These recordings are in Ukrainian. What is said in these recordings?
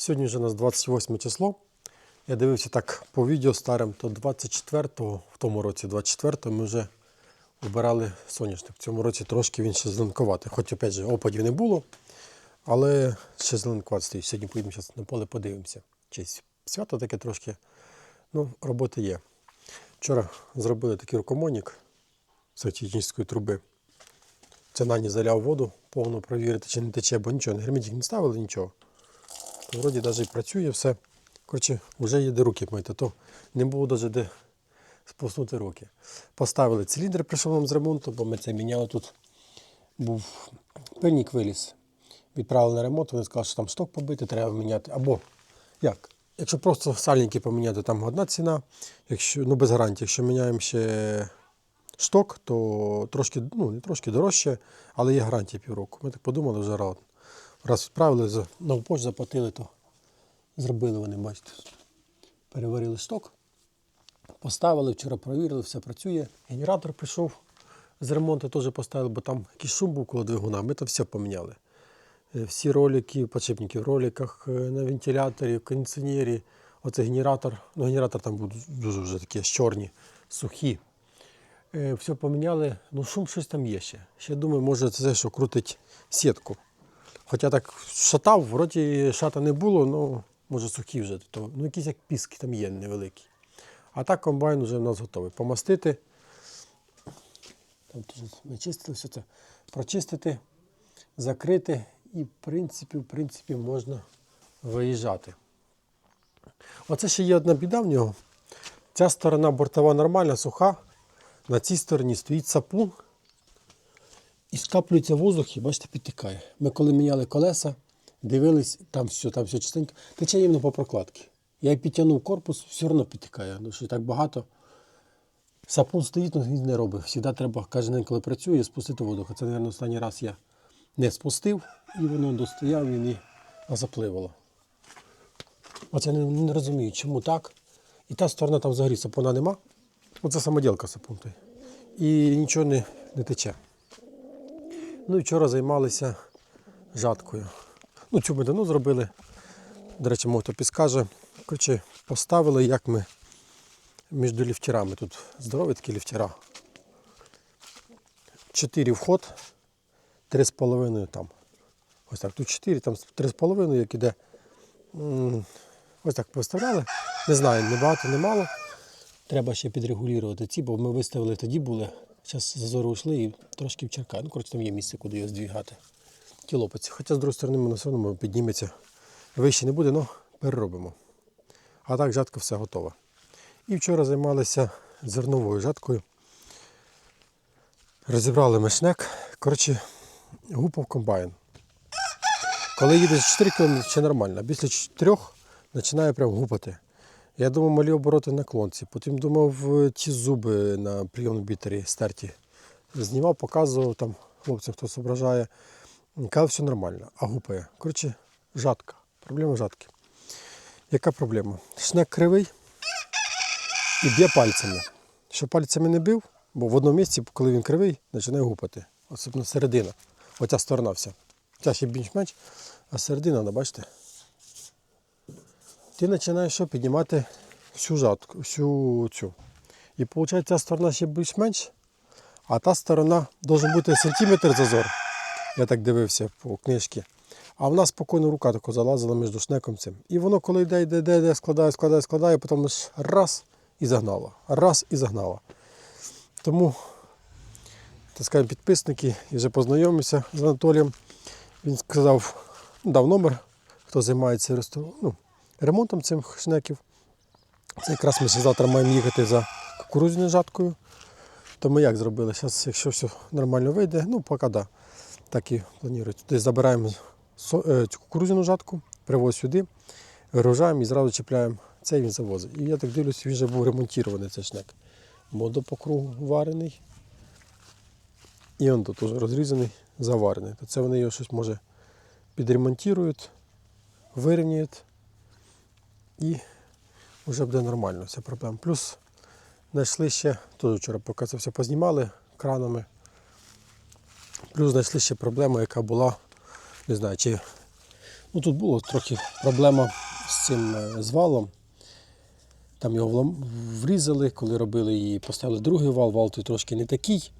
Сьогодні вже у нас 28 число. Я дивився так по відео старим, то 24-го, в тому році, 24-го, ми вже обирали соняшник. В цьому році трошки він ще зеленкуватий. Хоч, опять же, опадів не було, але ще зеленкуватий стоїть. Сьогодні поїдемо зараз на поле, подивимося. Чи свято таке трошки, ну, роботи є. Вчора зробили такий рукомойник з технічної труби. Це нані заляв воду, повно провірити, чи не тече, бо нічого, не герметик не ставили, нічого. Вроді навіть працює все. Коротше, вже є де руки мити, то не було навіть де спуснути руки. Поставили циліндр, прийшов нам з ремонту, бо ми це міняли тут. Був пильник виліз. Відправили на ремонт, вони сказали, що там шток побити, треба міняти. Або як? Якщо просто сальники поміняти, там одна ціна, якщо, ну без гарантії, якщо міняємо ще шток, то трошки, ну не трошки дорожче, але є гарантія півроку. Ми так подумали вже раз. Раз відправили, за- на упоч заплатили, то зробили вони, бачите. Переварили шток, поставили, вчора провірили, все працює. Генератор прийшов з ремонту, теж поставили, бо там якийсь шум був коло двигуна, ми там все поміняли. Е, Всі ролики, подшипники в роликах, е, на вентиляторі, в кондиціонері. Оце генератор. Ну, генератор там був дуже вже такі чорні, сухі. Е, Все поміняли, ну шум щось там є ще. Ще думаю, може це що крутить сітку. Хоча так шатав, вроді шата не було, ну може сухі вже, то, ну якісь як піски там є невеликі. А так комбайн вже в нас готовий. Помастити. Там ми чистили все це. Прочистити, закрити і в принципі, в принципі можна виїжджати. Оце ще є одна біда в нього. Ця сторона бортова нормальна, суха. На цій стороні стоїть сапун і скаплюється воздух, і бачите, підтікає. Ми коли міняли колеса, дивились, там все, там все чистенько, тече іменно по прокладці. Я підтягнув корпус, все одно підтікає. Ну, що так багато. Сапун стоїть, але він не робить. Всегда треба кожен день, коли працює, спустити воздух. А Це, мабуть, останній раз я не спустив, і воно достояв він і запливало. Оце не, не розумію, чому так. І та сторона там взагалі сапуна нема. Оце самоділка сапун. І нічого не, не тече. Ну і вчора займалися жаткою. Ну, цю ми давно зробили. До речі, хто підскаже. Коротше, поставили, як ми між ліфтірами. Тут здорові такі ліфтіра. Чотири вход, три з половиною там. Ось так. Тут чотири, там три з половиною, як іде. Ось так поставляли. Не знаю, не багато, не мало. Треба ще підрегулювати ці, бо ми виставили тоді були. Зараз зазори йшли і трошки вчеркає. Ну, коротше, там є місце, куди його здвігати. Ті лопаці. Хоча з другої сторони воно все одно підніметься. Вище не буде, але переробимо. А так жатка все готова. І вчора займалися зерновою жаткою. Розібрали мешнек. Коротше, гупав комбайн. Коли їдеш 4 км, ще нормально. Після 4 починає прям гупати. Я думав, малі обороти на клонці. Потім думав, е, ті зуби на прийомному бітері стерті. Знімав, показував там хлопцям, хто зображає. Казав, все нормально, а гупає. Коротше, жатка. Проблема жатки. Яка проблема? Шнек кривий і б'є пальцями. Що пальцями не бив, бо в одному місці, коли він кривий, починає гупати. Особливо середина. Оця сторона вся. Ця ще більш-менш, а середина, бачите, ти починаєш що, піднімати всю жатку, всю цю. І виходить, ця сторона ще більш-менш, а та сторона має бути сантиметр зазор. Я так дивився по книжці. А в нас спокійно рука тако залазила між шнеком цим. І воно, коли йде, йде, йде, йде, складає, складає, складає, потім раз і загнало. Раз і загнало. Тому, так скажемо, підписники, і вже познайомився з Анатолієм. Він сказав, дав номер, хто займається ну, ремонтом цих шнеків. Це якраз ми завтра маємо їхати за кукурузною жаткою. То ми як зробили? Зараз, якщо все нормально вийде, ну поки да. Так і планують. Десь забираємо е, цю кукурудзяну жатку, привозимо сюди, вигружаємо і зразу чіпляємо цей він завозить. І я так дивлюсь, він вже був ремонтований цей шнек. Бо по кругу варений. І он тут розрізаний, заварений. То це вони його щось може підремонтують, вирівнюють і вже буде нормально, вся проблема. Плюс знайшли ще, теж вчора поки це все познімали кранами. Плюс знайшли ще проблему, яка була, не знаю, чи Ну, тут було трохи проблема з цим е, з валом. Там його врізали, коли робили і поставили другий вал, вал тут трошки не такий.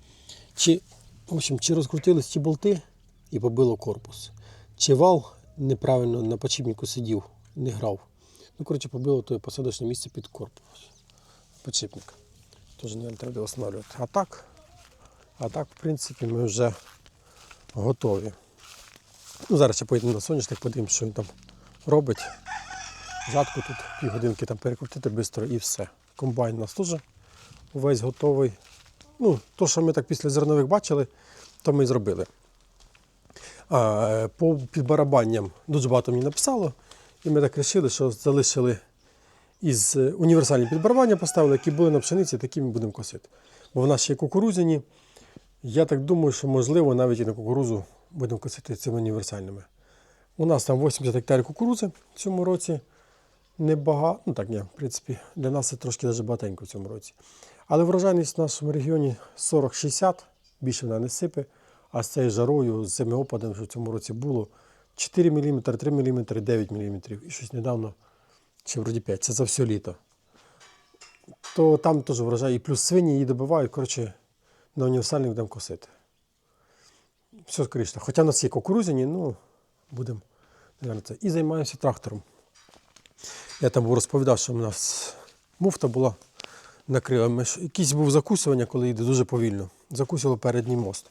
Чи, в общем, чи розкрутились ті болти і побило корпус, чи вал неправильно на почіпнику сидів, не грав. Ну, коротше, побило то посадочне місце під корпус. Почіпник. Тож не треба встановлювати. А так, а так, в принципі, ми вже готові. Ну, зараз ще поїдемо на соняшник, подивимося, що він там робить. Жатку тут півгодинки там перекрутити швидко і все. Комбайн у нас теж увесь готовий. Ну, то, що ми так після зернових бачили, то ми і зробили. А, е, по підбарабанням дуже багато мені написало, і ми так вирішили, що залишили із е, універсальні підбарабання поставили, які були на пшениці, такі ми будемо косити. Бо в нас ще є кукурузяні. Я так думаю, що можливо навіть і на кукурузу будемо косити цими універсальними. У нас там 80 гектарів кукурузи в цьому році. Небагато, ну так ні, в принципі, для нас це трошки навіть багатенько в цьому році. Але врожайність в нашому регіоні 40-60, більше вона не сипе. А з цією жарою, з цими опадами, що в цьому році було, 4 мм, 3 мм, 9 мм. І щось недавно, чи вроді 5, це за все літо. То там теж врожай, і плюс свині її добивають, коротше, на універсальних будемо косити. Все скоріше. Хоча в нас є кукурузяні, ну, будемо. І займаємося трактором. Я там був розповідав, що в нас муфта була накрила. Якийсь був закусування, коли йде дуже повільно. Закусило передній мост.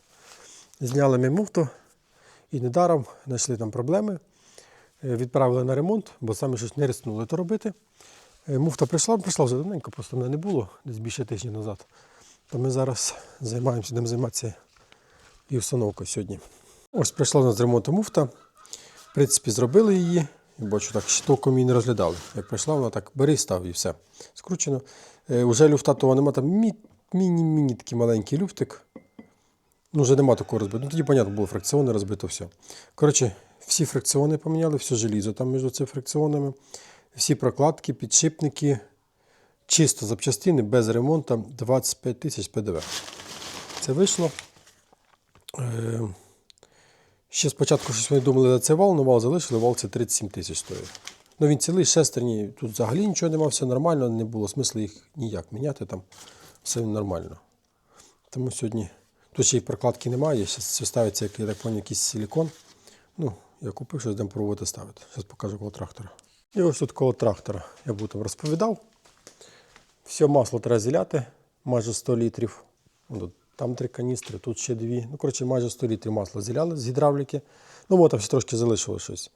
Зняли ми муфту і недаром знайшли там проблеми. Е, Відправили на ремонт, бо самі щось не рискнули то робити. Е, Муфта прийшла, прийшла вже давненько, просто мене не було, десь більше тижня назад. То ми зараз займаємося, будемо займатися і установкою сьогодні. Ось прийшла у нас з ремонту муфта. В принципі, зробили її. І бачу, так ще толком її не розглядали. Як прийшла, вона так бери, став і все. Скручено. Е, уже люфта того нема, там мі- міні-міні такий маленький люфтик. Ну, вже нема такого розбитого. Ну, тоді, понятно, було фракціони розбито все. Коротше, всі фракціони поміняли, все желізо там між цими фракціонами, всі прокладки, підшипники, чисто запчастини, без ремонту, 25 тисяч ПДВ. Це вийшло. Е, Ще спочатку щось вони думали за цей вал, але вал залишили, вал це 37 тисяч стоїть. Ну він цілий, шестерні, тут взагалі нічого немає, все нормально, не було смислу їх ніяк міняти, там все нормально. Тому сьогодні тут ще й прокладки немає, ще ставиться, як я так поняв, якийсь силікон. Ну, я купив, щось будемо пробувати ставити. Зараз покажу коло трактора. І ось тут коло трактора я був там розповідав. Все масло треба зіляти, майже 100 літрів. Ну, Там три каністри, тут ще дві. Ну, коротше, майже 100 літрів масла зіляли з гідравліки. Ну, от там ще трошки залишилось щось.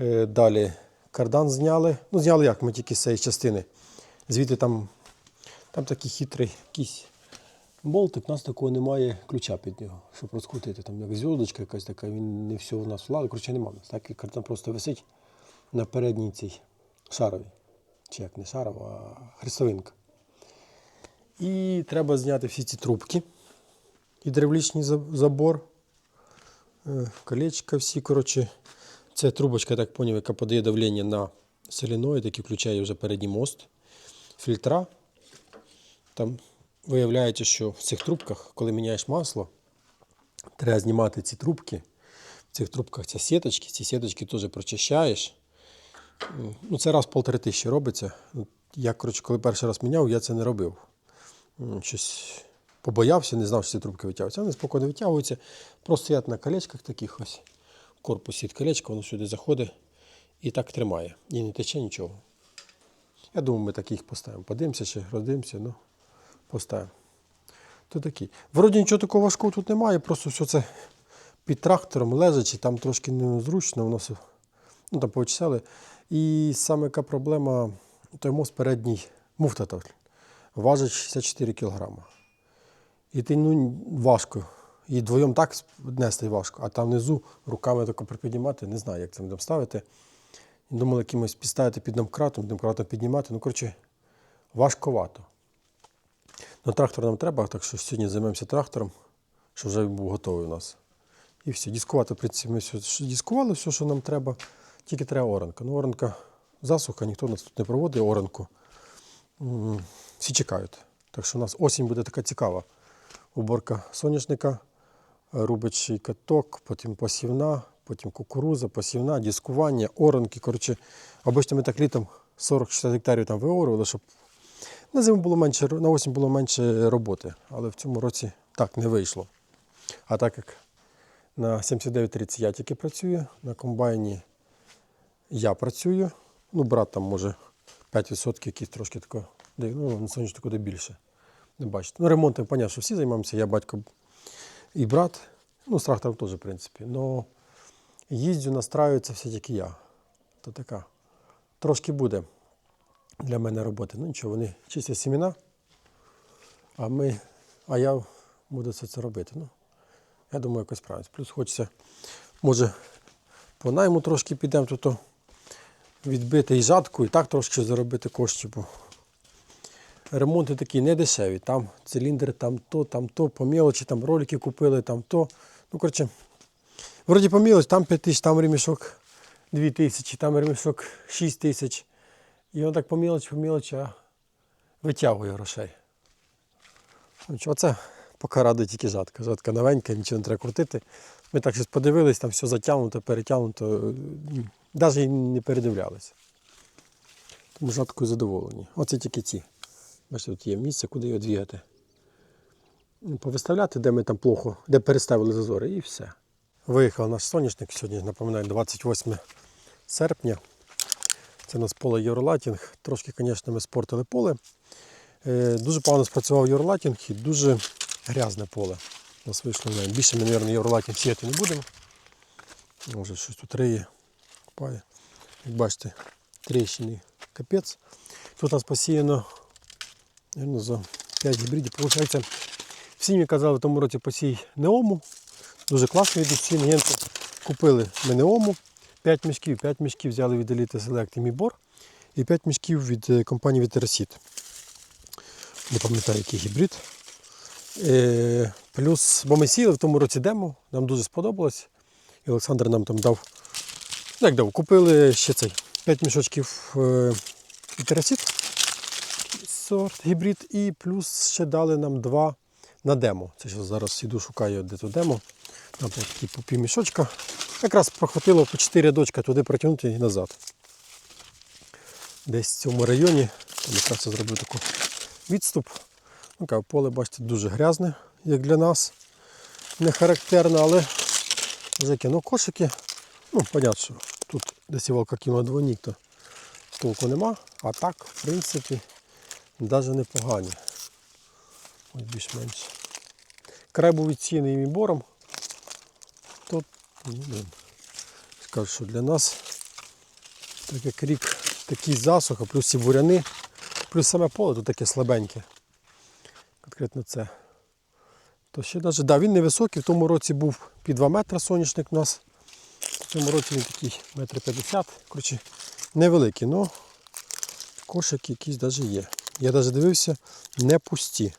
Е, далі кардан зняли. Ну, зняли як, ми тільки з цієї частини. Звідти там, там такий хитрий якийсь болтик, у нас такого немає ключа під нього, щоб розкрутити. Там як зв'язочка якась така, він не все у нас влади. Коротше, немає. Такий кардан просто висить на передній цій шаровій. Чи як не шарова, а хрестовинка. І треба зняти всі ці трубки. Гідравлічний за- забор, е, колечка всі. Коротше, це трубочка, я так поняв, яка подає давлення на соленоїд, який включає вже передній мост, фільтра. Там виявляється, що в цих трубках, коли міняєш масло, треба знімати ці трубки. В цих трубках це сіточки, ці сіточки теж прочищаєш. Ну, це раз полтори тисячі робиться. Я, коротше, коли перший раз міняв, я це не робив. Щось побоявся, не знав, що ці трубки витягуються. Вони спокійно витягуються. Просто стоять на колечках таких ось. В корпусі від колечка, воно сюди заходить і так тримає. І не тече нічого. Я думаю, ми таких поставимо. Подивимося чи роздивимося, ну, поставимо. То такі. Вроді нічого такого важкого тут немає, просто все це під трактором лежачи, там трошки незручно, все ну, там повичисали. І саме яка проблема, той мост передній муфта важить 64 кг. І ти ну, важко. І вдвоєм так нести важко, а там внизу руками тако припіднімати, не знаю, як це будемо ставити. Думали, якимось підставити під домкратом, домкратом піднімати. Ну, коротше, важковато. Ну, трактор нам треба, так що сьогодні займемося трактором, щоб вже був готовий у нас. І все. Дискувати, в принципі, ми все дискували, все, що нам треба. Тільки треба оранка. Ну, оранка засуха, ніхто нас тут не проводить оранку. Всі чекають. Так що у нас осінь буде така цікава. Уборка соняшника, рубичий каток, потім посівна, потім кукуруза, посівна, дискування, оранки. Коротше, обично ми так літом 40-60 гектарів там виорували, щоб на зиму було менше, на осінь було менше роботи. Але в цьому році так не вийшло. А так як на 7930 я тільки працюю, на комбайні я працюю. Ну, брат там може 5% якісь трошки тако, ну, на сонячнику де більше. Не бачите. Ну, ремонтом, понятно, що всі займаємося, я батько і брат. Ну, з трактором теж, в принципі. Но їздю, настраюється все тільки я. То така. Трошки буде для мене роботи. Ну нічого, вони чистять сімена, а ми, а я буду все це робити. Ну, я думаю, якось справиться. Плюс хочеться, може, по найму трошки підемо, то відбити і жатку, і так трошки заробити коштів. Бо ремонти такі не дешеві. Там циліндри, там то, там то, по мелочі, там ролики купили, там то. Ну, коротше, вроді по мелочі, там 5 тисяч, там ремішок 2 тисячі, там ремішок 6 тисяч. І він так по мелочі, по мелочі, а витягує грошей. Оце поки радує тільки жатка. Жатка новенька, нічого не треба крутити. Ми так щось подивились, там все затягнуто, перетягнуто. Навіть не передивлялися. Тому жаткою задоволені. Оце тільки ці. Бачите, тут є місце, куди його двігати. Повиставляти, де ми там плохо, де переставили зазори, і все. Виїхав наш соняшник сьогодні, напоминаю, 28 серпня. Це у нас поле Євролатінг. Трошки, звісно, ми спортили поле. Е, Дуже погано спрацював Євролатінг і дуже грязне поле. У нас вийшло навіть. Більше ми, мабуть, Євролатінг сіяти не будемо. Може щось тут риє, копає. Як бачите, тріщини капець. Тут у нас посіяно наверное, за 5 гібридів. Получається, всі мені казали в тому році посій неому. Дуже класно від всі купили ми неому. 5 мішків, 5 мішків взяли від Elite Select і Мібор. І 5 мішків від е, компанії Вітеросіт. Не пам'ятаю, який гібрид. Е, плюс, бо ми сіяли в тому році демо, нам дуже сподобалось. І Олександр нам там дав. Ну, як дав, купили ще цей 5 мішочків Вітеросіт сорт гібрид, і плюс ще дали нам два на демо. Це зараз іду шукаю, де то демо. Там такі півмішочка. Якраз прохватило по 4 дочка туди протягнути і назад. Десь в цьому районі. Там якраз я зробив таку відступ. Ну, поле, бачите, дуже грязне, як для нас. Не характерно, але вже кинув кошики. Ну, понятно, що тут десь сівалка кинула двойник, то толку нема. А так, в принципі, навіть непогані. Ось більш-менш. Край був відсіяний мібором. Тут, ну, блін, скажу, що для нас, так як рік такий засуха, плюс ці буряни, плюс саме поле тут таке слабеньке. Конкретно це. То ще навіть, да, він невисокий, в тому році був під 2 метри соняшник у нас. В цьому році він такий метр 50. Коротше, невеликий, але кошик якийсь навіть є. Я навіть дивився, не пусті.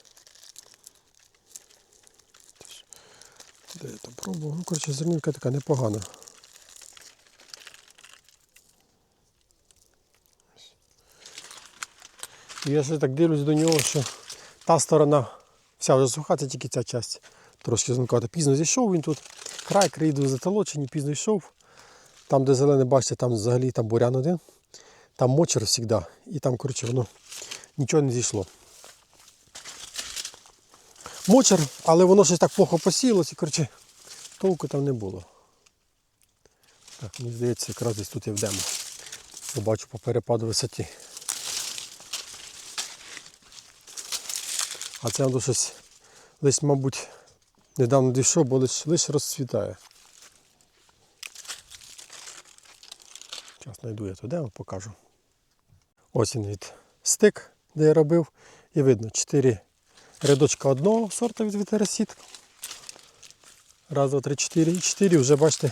Де я там пробував? Ну, коротше, зернинка така непогана. І я ще так дивлюсь до нього, що та сторона вся вже суха, це тільки ця часть трошки зеленкувата. Пізно зійшов він тут. Край, край йду затолочені, пізно йшов. Там, де зелене, бачите, там взагалі там бурян один. Там мочер завжди. І там, коротше, воно нічого не зійшло. Мочер, але воно щось так плохо посіялось і, коротше, толку там не було. Так, мені здається, якраз десь тут я вдемо. Побачу по перепаду висоті. А це воно щось лише, мабуть, недавно дійшов, бо лише, лише розцвітає. Зараз знайду я туди, вам покажу. Ось він від стик, де я робив. І видно 4 рядочка одного сорта від вітеросіт. Раз, два, три, чотири. І чотири вже, бачите,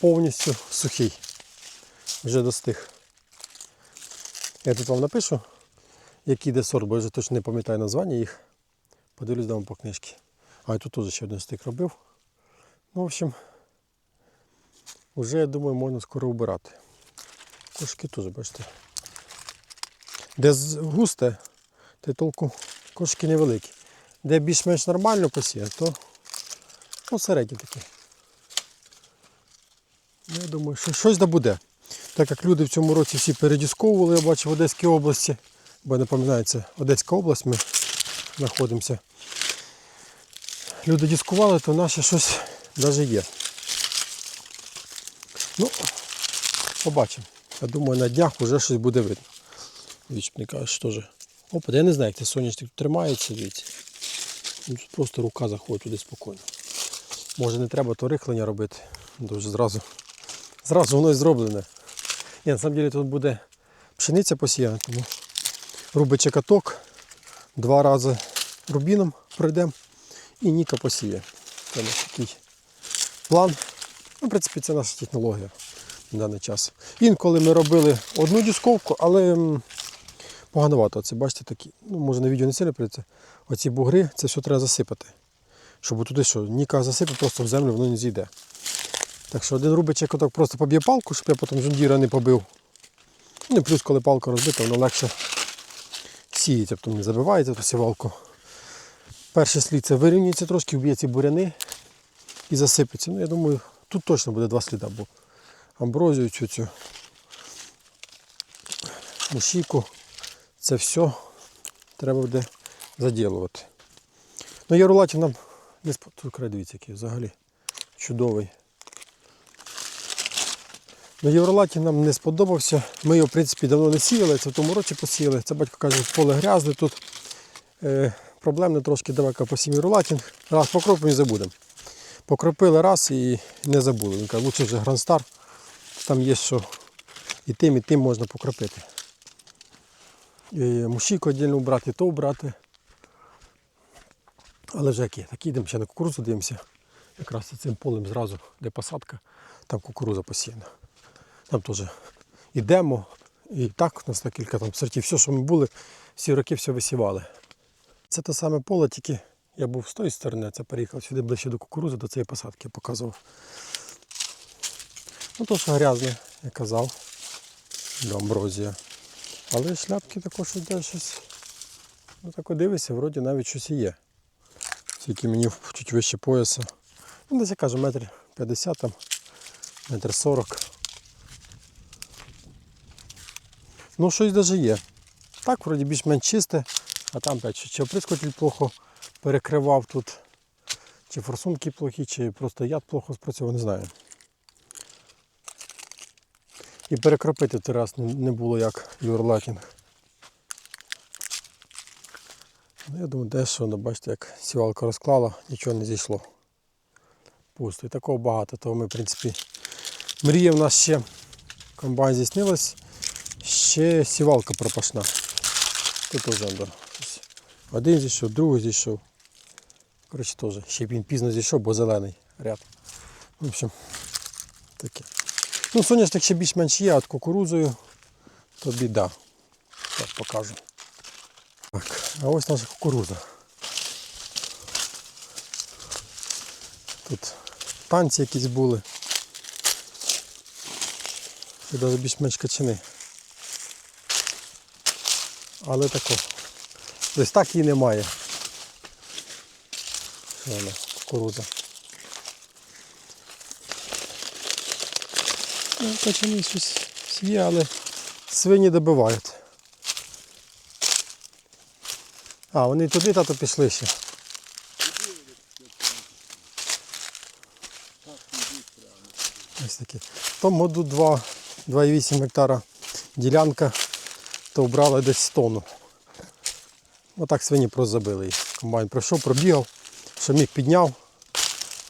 повністю сухий. Вже достиг. Я тут вам напишу, який де сорт, бо я вже точно не пам'ятаю названня їх. Подивлюсь дам по книжці. А і тут теж ще один стик робив. Ну, в общем, вже, я думаю, можна скоро вбирати. Кошки теж, бачите. Де густе, то толку кошки невеликі. Де більш-менш нормально посіяно, то ну, середні такі. Ну, Я думаю, що щось да буде. Так як люди в цьому році всі передісковували, я бачу в Одеській області, бо не пам'ятаю, це Одеська область, ми знаходимося. Люди дискували, то наше щось навіть є. Ну, побачимо. Я думаю, на днях вже щось буде видно. Віч мені кажеш, теж. Опа, я не знаю, як цей соняшник тримається, дивіться. Ну, Просто рука заходить туди спокійно. Може не треба то рихлення робити. Дуже зразу. Зразу воно і зроблене. Ні, на самом деле тут буде пшениця посіяна, тому рубиче каток, два рази рубіном пройдемо і Ніка посіє. Це наш такий план. Ну, в принципі, це наша технологія на даний час. Інколи ми робили одну дісковку, але м, погановато. Це бачите такі, ну може на відео не сильно прийде. Оці бугри, це все треба засипати. Щоб туди що, Ніка засипе, просто в землю воно не зійде. Так що один рубичий коток просто поб'є палку, щоб я потім жундіра не побив. Ну і плюс, коли палка розбита, воно легше сіється, потім не забивається ту сівалку. Перший слід це вирівнюється трошки, вб'є ці буряни і засипеться. Ну, я думаю, тут точно буде два сліда, бо амброзію цю цю мушіку, це все треба буде заділувати. Ну, Ярулатів нам не спо... Тут край дивіться, який взагалі чудовий. Ну, Євролаті нам не сподобався. Ми його, в принципі, давно не сіяли, це в тому році посіяли. Це батько каже, поле грязне тут. Е, проблемне трошки давай-ка посім Євролатінг. Раз покропимо і забудемо. Покропили раз і не забули. Він каже, лучше вже Грандстар. Там є що і тим, і тим можна покропити. І мушіку віддільно брати, то брати. Але вже які? Так їдемо ще на кукурудзу дивимося. Якраз цим полем зразу, де посадка, там кукурудза посіяна. Там теж ідемо. І так у нас на кілька там сортів. Все, що ми були, всі роки все висівали. Це те саме поле, тільки я був з тої сторони, а це переїхав сюди ближче до кукурудзи, до цієї посадки я показував. Ну то, що грязне, я казав, до амброзія. Але шляпки також йде щось. Ну так дивишся, вроді навіть щось і є. Тільки мені чуть вище пояса. Ну, десь я кажу, метр 50 там, метр 40. Ну, щось навіть є. Так, вроді більш-менш чисте, а там опять, чи оприскуватель плохо перекривав тут, чи форсунки плохі, чи просто яд плохо спрацював, не знаю. І перекропити раз не- було як юрлакінг. Ну, я думаю, дещо, ну, бачите, як сівалка розклала, нічого не зійшло. Пусто. І такого багато, того ми, в принципі, мрія в нас ще комбайн здійснилась, ще сівалка пропашна. Тут андо. щось. Один зійшов, другий зійшов. Коротше, теж. Ще він пізно зійшов, бо зелений ряд. В общем, таке. Ну, соняшник ще більш-менш є, а от кукурузою то біда. Так покажу. А ось наша кукуруза. Тут танці якісь були. Це навіть більш-менш качани. Але тако. Ось так її немає. Що вона, кукуруза. Ну, качани щось є, але свині добивають. А, вони туди тато пішли ще. Ось такі. Тому году 2,8 гектара ділянка, то вбрали десь тонну. Отак свині просто забили їх. Комбайн пройшов, пробігав, що міг підняв,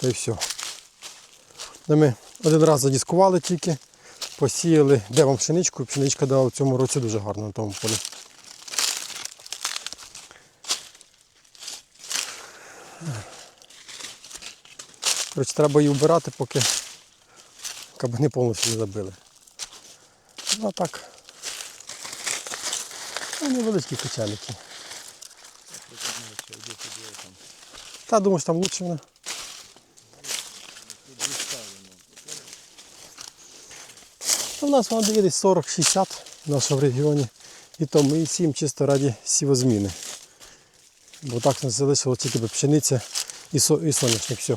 то і все. Ми один раз задіскували тільки, посіяли, де вам пшеничку, пшеничка дала в цьому році дуже гарно на тому полі. Коротше, треба її вбирати, поки кабани повністю не забили. Ну а так. Ну, невеличкі качалики. Та думаю, що там лучше вона. Ну, У нас вона десь 40-60 в нашому регіоні. І то ми сім чисто раді сівозміни. Бо так нас залишило тільки пшениця і, со, все.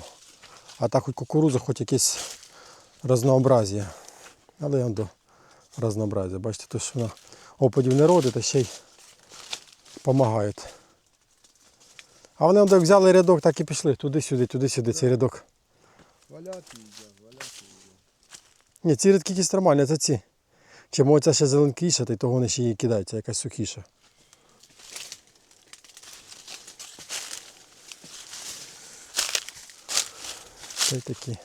А так хоч кукуруза, хоч якийсь разнообразія. Але я до разнообразія. Бачите, то, що вона опадів не родить, а ще й допомагає. А вони як взяли рядок, так і пішли. Туди-сюди, туди-сюди, цей рядок. Валяти йде, валяти йде. Ні, ці рядки якісь нормальні, це ці. Чи може ще зеленкіша, то й того вони ще її кидається, якась сухіша. Та й.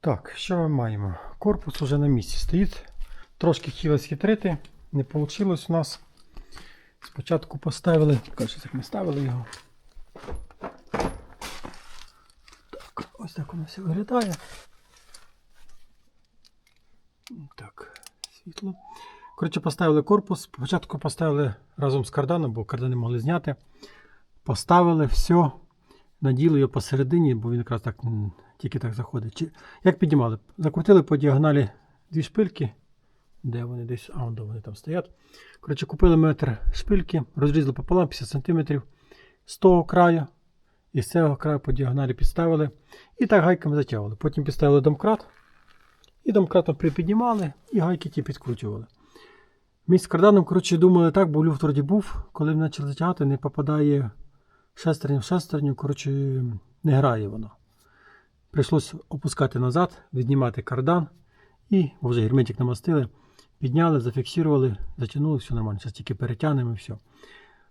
Так, що ми маємо? Корпус уже на місці стоїть. Трошки хотіли схитрити, не вийшло у нас. Спочатку поставили, покажу, як ми ставили його. Так, ось так воно все виглядає. Так, світло. Коротше, поставили корпус. Спочатку поставили разом з карданом, бо кардани могли зняти. Поставили все, наділи його посередині, бо він якраз так тільки так заходить. Як піднімали? Закрутили по діагоналі дві шпильки. Де вони десь? А, вон вони там стоять. Коротше, купили метр шпильки, розрізали пополам 50 см з того краю. І з цього краю по діагоналі підставили. І так гайками затягували. Потім підставили домкрат. І домкратом припіднімали, і гайки ті підкручували. Ми з карданом, коротше, думали так, бо люфт вроді був, коли почали затягати, не попадає шестерня в шестерню, коротше, не грає воно. Прийшлося опускати назад, віднімати кардан і вже герметик намастили, підняли, зафіксували, затягнули, все нормально. Зараз тільки перетягнемо і все.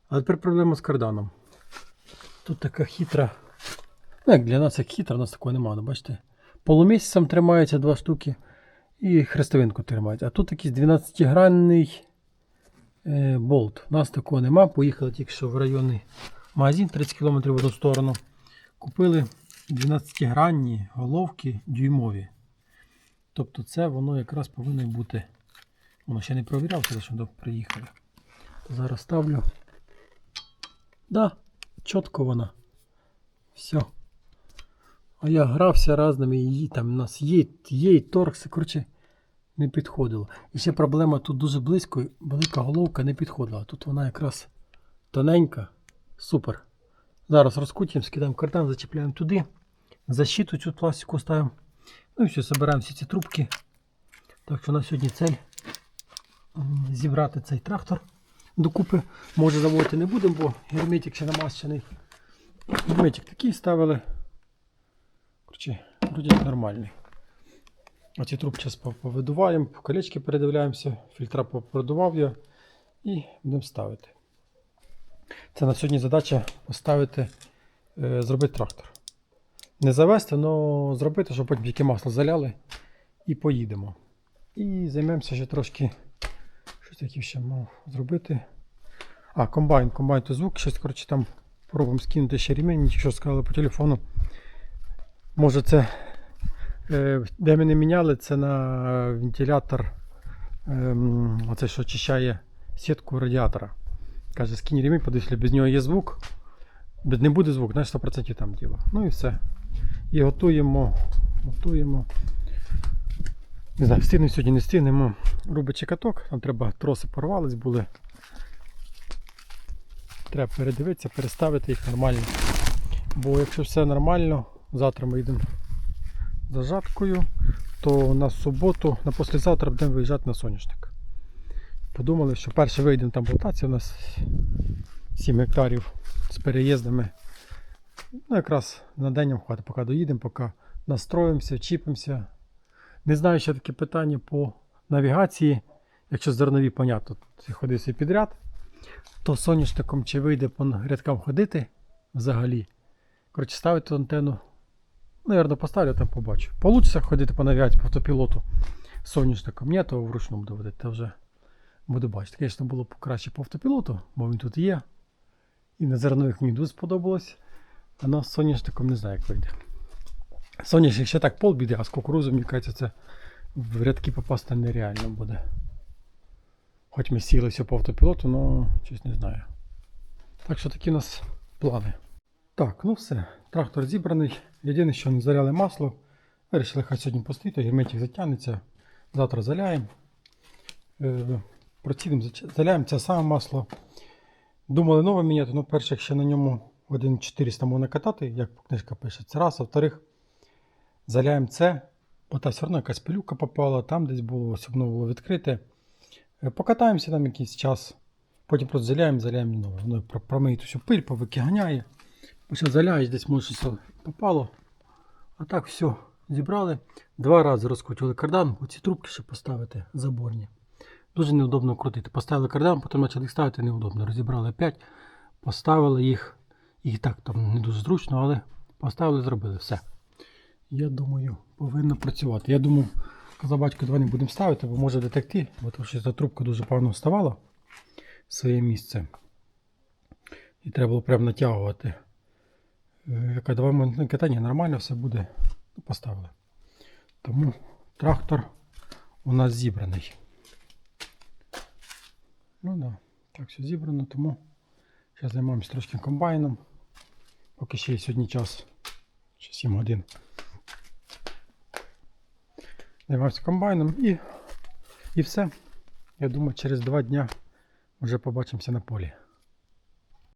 А тепер проблема з карданом. Тут така хитра. Ну, як для нас як хитра, у нас такого немає, ну, бачите. Полумісяцем тримаються два штуки і хрестовинку тримають. А тут такий 12-гранний е, болт. У нас такого нема. Поїхали тільки що в районний магазин 30 км в одну сторону. Купили 12-гранні головки дюймові. Тобто це воно якраз повинно бути. Воно ще не провірявся, що до приїхали. Зараз ставлю. Да, чітко вона. Все. А я грався разними її, там у нас є, є торкси, коротше, не підходило. І ще проблема тут дуже близько, велика головка не підходила. Тут вона якраз тоненька, супер. Зараз розкутимо, скидаємо кардан, зачіпляємо туди. Защиту цю пластику ставимо. Ну і все, збираємо всі ці трубки. Так що на сьогодні цель зібрати цей трактор докупи. Може заводити не будемо, бо герметик ще намащений. Герметик такий ставили. Короче, вроді нормальний. Оці трубки зараз повидуваємо, колечки передивляємося, фільтра продував я і будемо ставити. Це на сьогодні задача поставити, е, зробити трактор. Не завести, але зробити, щоб потім тільки масло заляли і поїдемо. І займемося ще трошки. Щось таке ще мав зробити. А, комбайн, комбайн то звук, щось, коротше, там пробуємо скинути ще ремінь, що сказали по телефону. Може це, е, де ми не міняли, це на вентилятор, ем, оце що очищає сітку радіатора. Каже, скинь ремінь, подивись, без нього є звук. Не буде звук, значить 100% там діло. Ну і все. І готуємо, готуємо. Не знаю, встигнемо сьогодні, не встигнемо. Робить каток, там треба троси порвались були. Треба передивитися, переставити їх нормально. Бо якщо все нормально, завтра ми йдемо за жаткою, то на суботу, на послезавтра будемо виїжджати на соняшник. Подумали, що перше вийдемо там болтація, у нас 7 гектарів з переїздами. Ну, якраз на день нам хватить, поки доїдемо, поки настроїмося, чіпимося. Не знаю, ще таке питання по навігації. Якщо зернові, понятно, ти ходи собі підряд, то соняшником чи вийде по рядкам ходити взагалі. Коротше, ставити антенну. Наверно, поставлю, там побачу. Получиться ходити по навігації по автопілоту соняшником. Ні, то вручну буду вже буду бачити. Звісно, було б краще по автопілоту, бо він тут є. І на зернових мені дуже сподобалось. А на соняшником не знаю, як вийде. Соняшник ще так полбіди, а з кукурузом, мені кажеться, це в рядки попасти нереально буде. Хоч ми сіли все по автопілоту, але щось не знаю. Так що такі у нас плани. Так, ну все. Трактор зібраний. Єдине, що не заляли масло. Вирішили, хай сьогодні то герметик затягнеться. Завтра заляємо. Процідимо, заляємо це саме масло. Думали нове міняти, але перше, як ще на ньому один 400 можна катати, як книжка пише. Це раз, а вторих, заляємо це, бо та все одно якась пилюка попала, там десь було, ось воно було відкрите. Е, Покатаємося там якийсь час, потім просто заляємо, заляємо нове. Воно промиє ту всю пиль, повикиганяє. Ще заляєш, десь може щось попало. А так все, зібрали. Два рази розкрутили кардан, оці трубки ще поставити заборні. Дуже неудобно крутити. Поставили кардан, потім почали їх ставити неудобно. Розібрали опять, поставили їх. Їх так там не дуже зручно, але поставили, зробили все. Я думаю, повинно працювати. Я думав, казав батько, давай не будемо ставити, бо може детекти, бо тому що ця трубка дуже погано вставала в своє місце. І треба було прямо натягувати. Е, Яка давай ми катання нормально все буде. Ну, Поставили. Тому трактор у нас зібраний. Ну да, так все зібрано, тому зараз займаємося трошки комбайном. Поки ще сьогодні час. Ще 7 годин. Займаємося комбайном і, і все. Я думаю, через два дня вже побачимося на полі.